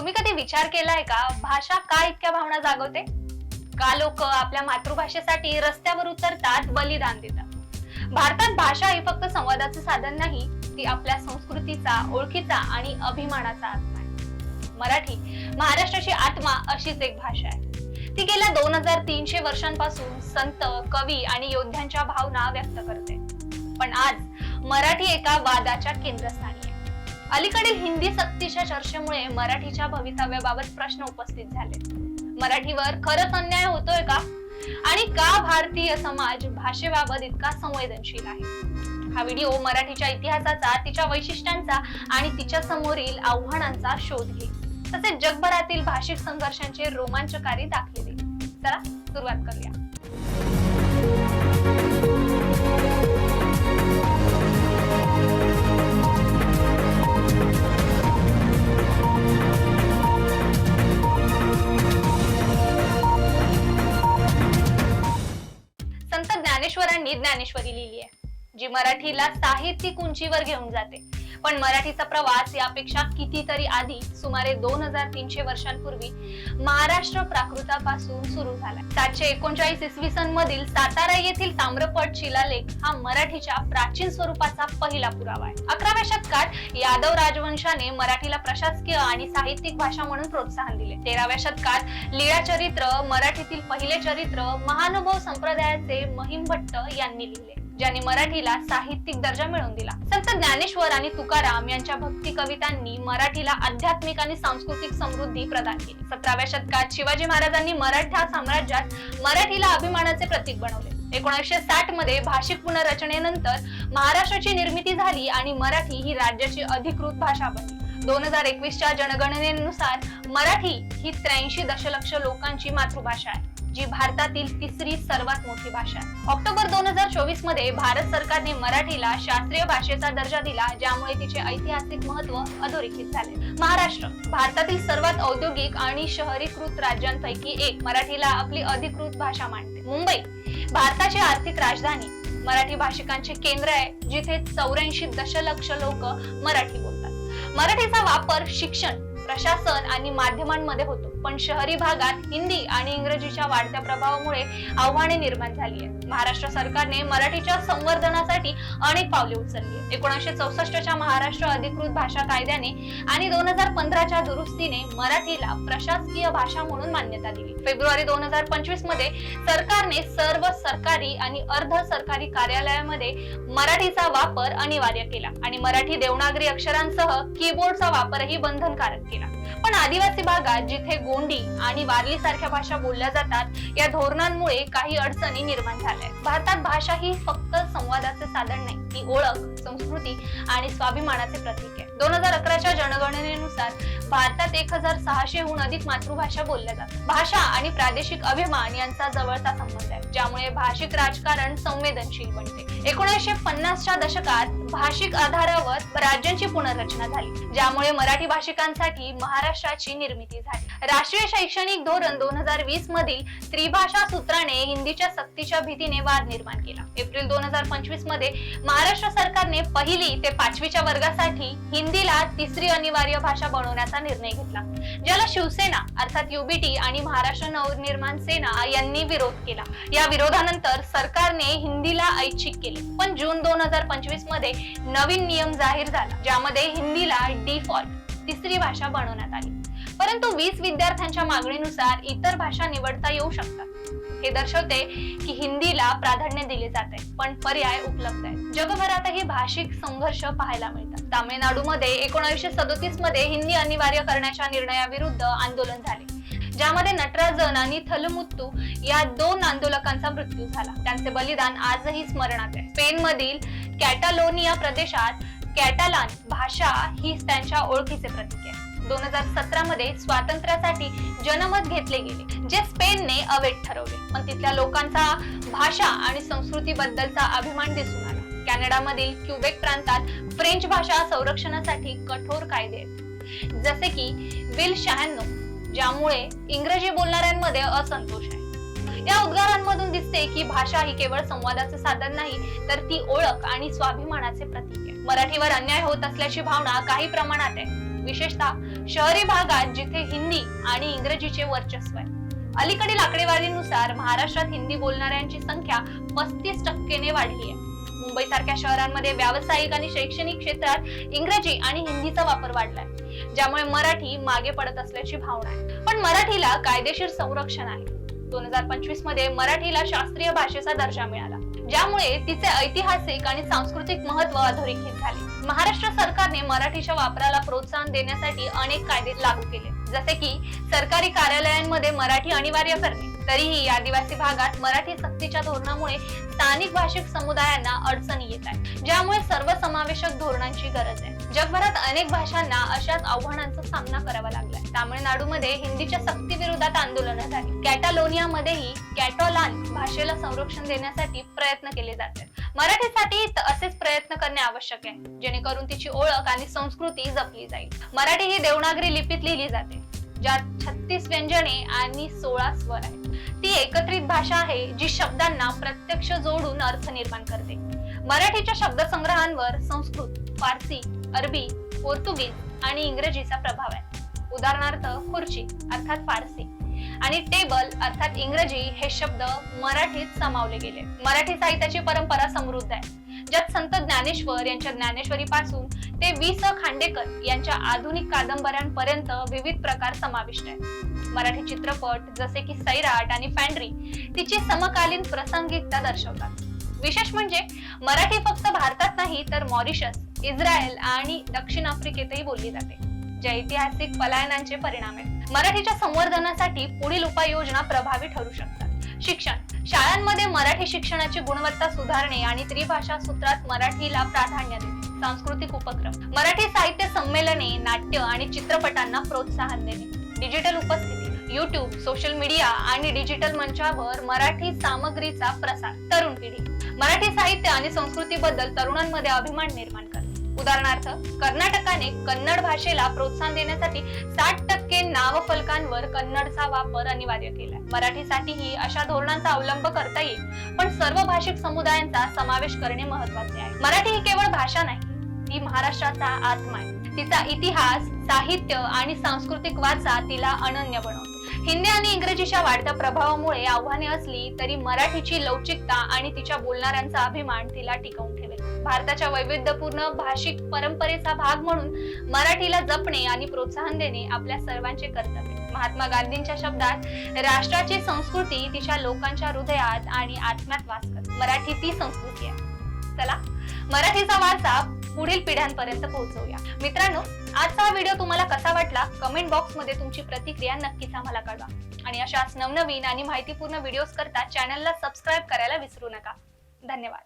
तुम्ही कधी विचार केलाय का? भाषा का इतक्या भावना जागवते? का लोक आपल्या मातृभाषेसाठी रस्त्यावर उतरतात बलिदान देतात? भारतात भाषा ही फक्त संवादाचं साधन नाही ती आपल्या संस्कृतीचा ओळखीचा आणि अभिमानाचा आत्मा आहे. मराठी महाराष्ट्राची आत्मा अशीच एक भाषा आहे. ती गेल्या दोन हजार तीनशे वर्षांपासून संत कवी आणि योद्ध्यांच्या भावना व्यक्त करते. पण आज मराठी एका वादाच्या केंद्रस्थानी अलीकडील हिंदी सक्तीच्या चर्चेमुळे मराठीच्या भवितव्याबाबत प्रश्न उपस्थित झाले. मराठीवर खरंच अन्याय होतोय का? आणि का भारतीय समाज भाषेबाबत इतका संवेदनशील आहे? हा व्हिडिओ मराठीच्या इतिहासाचा तिच्या वैशिष्ट्यांचा आणि तिच्या समोरील आव्हानांचा शोध घे तसेच जगभरातील भाषिक संघर्षांचे रोमांचकारी दाखले देईल. चला सुरुवात करूया. ज्ञानेश्वरांनी ज्ञानेश्वरी लिहिली आहे जी मराठीला साहित्यिक उंचीवर घेऊन जाते. पण मराठीचा प्रवास यापेक्षा कितीतरी आधी सुमारे दोन हजार तीनशे वर्षांपूर्वी महाराष्ट्र प्राकृतापासून सुरू झाला सातशे एकोणचाळीस इसवी सन मधील सातारा येथील ताम्रपट शिलालेख हा मराठीच्या प्राचीन स्वरूपाचा पहिला पुरावा आहे. अकराव्या शतकात यादव राजवंशाने मराठीला प्रशासकीय आणि साहित्यिक भाषा म्हणून प्रोत्साहन दिले. तेराव्या शतकात लीळा चरित्र मराठीतील पहिले चरित्र महानुभव संप्रदायाचे महिम भट्ट यांनी लिहिले. ज्यांनी मराठीला साहित्यिक दर्जा मिळवून दिला. संत ज्ञानेश्वर आणि तुकाराम यांच्या भक्ती कवितांनी मराठीला आध्यात्मिक आणि सांस्कृतिक समृद्धी प्रदान केली. सतराव्या शतकात शिवाजी महाराजांनी मराठा साम्राज्यात मराठीला अभिमानाचे प्रतीक बनवले. एकोणीसशे साठमध्ये भाषिक पुनर्रचनेनंतर महाराष्ट्राची निर्मिती झाली आणि मराठी ही राज्याची अधिकृत भाषा बनली. दोन हजार एकवीसच्या जनगणनेनुसार मराठी ही त्र्याऐंशी दशलक्ष लोकांची मातृभाषा आहे. जी भारतातील तिसरी सर्वात मोठी भाषा आहे. ऑक्टोबर दोन हजार चोवीसमध्ये भारत सरकारने मराठीला शास्त्रीय भाषेचा दर्जा दिला ज्यामुळे तिचे ऐतिहासिक महत्त्व अधोरेखित झाले. महाराष्ट्र भारतातील सर्वात औद्योगिक आणि शहरीकृत राज्यांपैकी एक मराठीला आपली अधिकृत भाषा मानते. मुंबई भारताची आर्थिक राजधानी. मराठी भाषिकांचे केंद्र आहे जिथे चौऱ्याऐंशी दशलक्ष लोक मराठी बोलतात. मराठीचा वापर शिक्षण प्रशासन आणि माध्यमांमध्ये होतो. पण शहरी भागात हिंदी आणि इंग्रजीच्या वाढत्या प्रभावामुळे आव्हाने निर्माण झाली आहेत. महाराष्ट्र सरकारने मराठीच्या संवर्धनासाठी अनेक पावले उचलली आहेत. एकोणीसशे चौसष्टच्या महाराष्ट्र अधिकृत भाषा कायद्याने आणि दोन हजार पंधराच्या दुरुस्तीने मराठीला प्रशासकीय भाषा म्हणून मान्यता दिली. फेब्रुवारी दोन हजार पंचवीसमध्ये सरकारने सर्व सरकारी आणि अर्ध सरकारी कार्यालयामध्ये मराठीचा वापर अनिवार्य केला आणि मराठी देवनागरी अक्षरांसह कीबोर्डचा वापरही बंधनकारक केला. पण आदिवासी भागात जिथे गोंडी आणि वारली सारख्या भाषा बोलल्या जातात या धोरणांमुळे काही अडचणी निर्माण झाल्या आहेत. भारतात भाषा ही फक्त संवादाचे साधन नाही ती ओळख संस्कृती आणि स्वाभिमानाचे प्रतीक आहे दोन हजार अकराच्या जनगणनेनुसार भारतात एक हजार सहाशेहून अधिक मातृभाषा बोलल्या जातात. भाषा आणि प्रादेशिक अभिमान यांचा जवळचा संबंध आहे ज्यामुळे भाषिक राजकारण संवेदनशील बनते. एकोणीसशे पन्नासच्या दशकात भाषिक आधारावर राज्यांची पुनर्रचना झाली ज्यामुळे मराठी भाषिकांसाठी महाराष्ट्राची निर्मिती झाली. राष्ट्रीय शैक्षणिक धोरण दोन हजार वीस मधील त्रिभाषा सूत्राने हिंदीच्या सक्तीच्या भीतीने वाद निर्माण केला. एप्रिल दोन हजार पंचवीसमध्ये महाराष्ट्र सरकारने पहिली ते पाचवीच्या वर्गासाठी हिंदी हिंदीला तिसरी अनिवार्य भाषा बनवण्याचा निर्णय घेतला. ज्याला शिवसेना अर्थात युबीटी आणि महाराष्ट्र नवनिर्माण सेना यांनी विरोध केला. या विरोधानंतर सरकारने हिंदीला ऐच्छिक केले. पण जून दोन हजार पंचवीसमध्ये नवीन नियम जाहीर झाला ज्यामध्ये हिंदीला डिफॉल्ट तिसरी भाषा बनवण्यात आली. परंतु वीस विद्यार्थ्यांच्या मागणीनुसार इतर भाषा निवडता येऊ शकतात. हे दर्शवते की हिंदीला प्राधान्य दिले जाते पण पर्याय उपलब्ध आहेत. जगभरातही भाषिक संघर्ष पाहायला मिळतात. तामिळनाडूमध्ये एकोणीसशे सदोतीसमध्ये हिंदी अनिवार्य करण्याच्या निर्णयाविरुद्ध आंदोलन झाले ज्यामध्ये नटराजन आणि थलमुत्तू या दोन आंदोलकांचा मृत्यू झाला. त्यांचे बलिदान आजही स्मरणात आहे. स्पेन मधील कॅटालोनिया प्रदेशात कॅटालान भाषा ही त्यांच्या ओळखीचे प्रतीक आहे. दोन हजार सतरा मध्ये स्वातंत्र्यासाठी जनमत घेतले गेले जे स्पेनने अवैध ठरवले. पण तिथल्या लोकांचा भाषा आणि संस्कृती बद्दलचा अभिमान दिसून आला. कॅनडामधील क्युबेक प्रांतात फ्रेंच भाषा संरक्षणासाठी कठोर कायदे आहेत. जसे की बिल शहाण्णव ज्यामुळे इंग्रजी बोलणाऱ्यांमध्ये असंतोष आहे. या उद्गारांमधून दिसते की भाषा ही केवळ संवादाचे साधन नाही तर ती ओळख आणि स्वाभिमानाचे प्रतीक आहे. मराठीवर अन्याय होत असल्याची भावना काही प्रमाणात आहे. विशेषतः शहरी भागात जिथे हिंदी आणि इंग्रजीचे वर्चस्व आहे. अलीकडील आकडेवारीनुसार महाराष्ट्रात हिंदी बोलणाऱ्यांची संख्या पस्तीस टक्केने वाढली आहे. मुंबई सारख्या शहरांमध्ये व्यावसायिक आणि शैक्षणिक क्षेत्रात इंग्रजी आणि हिंदीचा वापर वाढलाय ज्यामुळे मराठी मागे पडत असल्याची भावना आहे. पण मराठीला कायदेशीर संरक्षण आहे. दोन हजार पंचवीसमध्ये मराठीला शास्त्रीय भाषेचा दर्जा मिळाला ज्यामुळे तिचे ऐतिहासिक आणि सांस्कृतिक महत्त्व अधोरेखित झाले. महाराष्ट्र सरकारने मराठीच्या वापराला प्रोत्साहन देण्यासाठी अनेक कायदे लागू केले. जसे की सरकारी कार्यालयांमध्ये मराठी अनिवार्य करणे. तरीही आदिवासी भागात मराठी सक्तीच्या धोरणामुळे स्थानिक भाषिक समुदायांना अडचणी येत आहेत. ज्यामुळे सर्वसमावेशक धोरणांची गरज आहे. जगभरात अनेक भाषांना अशाच आव्हानांचा सामना करावा लागलाय. तामिळनाडूमध्ये हिंदीच्या सक्ती विरोधात आंदोलनं झाली कॅटालोनियामध्येही कॅटोलान भाषेला संरक्षण देण्यासाठी प्रयत्न केले जात आहेत मराठीसाठी असेच प्रयत्न करणे आवश्यक आहे जेणेकरून तिची ओळख आणि संस्कृती जपली जाईल. मराठी ही देवनागरी लिपीत लिहिली जाते ज्यात छत्तीस व्यंजने आणि सोळा स्वर आहेत. ती एकत्रित भाषा आहे जी शब्दांना प्रत्यक्ष जोडून अर्थ निर्माण करते. मराठीच्या शब्दसंग्रहांवर संस्कृत फारसी अरबी पोर्तुगीज आणि इंग्रजीचा प्रभाव आहे. उदाहरणार्थ खुर्ची अर्थात फारसी. आणि टेबल अर्थात इंग्रजी हे शब्द मराठीत सामावले गेले. मराठी साहित्याची परंपरा समृद्ध आहे. ज्यात संत ज्ञानेश्वर यांच्या ज्ञानेश्वरी पासून ते वि स खांडेकर यांच्या आधुनिक कादंबऱ्यांपर्यंत विविध प्रकार समाविष्ट आहेत. मराठी चित्रपट जसे की सैराट आणि फॅन्ड्री तिची समकालीन प्रासंगिकता दर्शवतात. विशेष म्हणजे मराठी फक्त भारतात नाही तर मॉरिशस इस्रायल आणि दक्षिण आफ्रिकेतही बोलली जाते. जे ऐतिहासिक पलायनांचे परिणाम आहेत. मराठीच्या संवर्धनासाठी पुढील उपाययोजना प्रभावी ठरू शकतात. शिक्षण. शाळांमध्ये मराठी शिक्षणाची गुणवत्ता सुधारणे आणि त्रिभाषा सूत्रात मराठीला प्राधान्य देणे. सांस्कृतिक उपक्रम. मराठी साहित्य संमेलने नाट्य आणि चित्रपटांना प्रोत्साहन देणे. डिजिटल उपस्थिती. युट्यूब सोशल मीडिया आणि डिजिटल मंचावर मराठी सामग्रीचा प्रसार. तरुण पिढी. मराठी साहित्य आणि संस्कृतीबद्दल तरुणांमध्ये अभिमान निर्माण करणे. उदाहरणार्थ कर्नाटकाने कन्नड भाषेला प्रोत्साहन देण्यासाठी साठ टक्के नावफलकांवर कन्नडचा वापर अनिवार्य केलाय. मराठीसाठीही अशा धोरणांचा अवलंब करता येईल पण सर्व भाषिक समुदायांचा समावेश करणे महत्त्वाचे आहे. मराठी ही केवळ भाषा नाही ती महाराष्ट्राचा आत्मा आहे. तिचा इतिहास साहित्य आणि सांस्कृतिक वारसा तिला अनन्य बनवतो. हिंदी आणि इंग्रजीच्या वाढत्या प्रभावामुळे आव्हाने असली तरी मराठीची लवचिकता आणि तिच्या बोलणाऱ्यांचा अभिमान तिला टिकवून ठेवेल. भारताच्या वैविध्यपूर्ण भाषिक परंपरेचा भाग म्हणून मराठीला जपणे आणि प्रोत्साहन देणे आपल्या सर्वांचे कर्तव्य. महात्मा गांधींच्या शब्दात राष्ट्राची संस्कृती तिच्या लोकांच्या हृदयात आणि आत्म्यात वास करते. मराठी ती संस्कृती आहे. चला मराठीचा वारसा पुढील पिढ्यांपर्यंत पोहोचवूया. मित्रांनो आजचा हा व्हिडिओ तुम्हाला कसा वाटला? कमेंट बॉक्समध्ये तुमची प्रतिक्रिया नक्कीच आम्हाला कळवा. आणि अशाच नवनवीन आणि माहितीपूर्ण व्हिडिओज करता चॅनलला सबस्क्राईब करायला विसरू नका. धन्यवाद.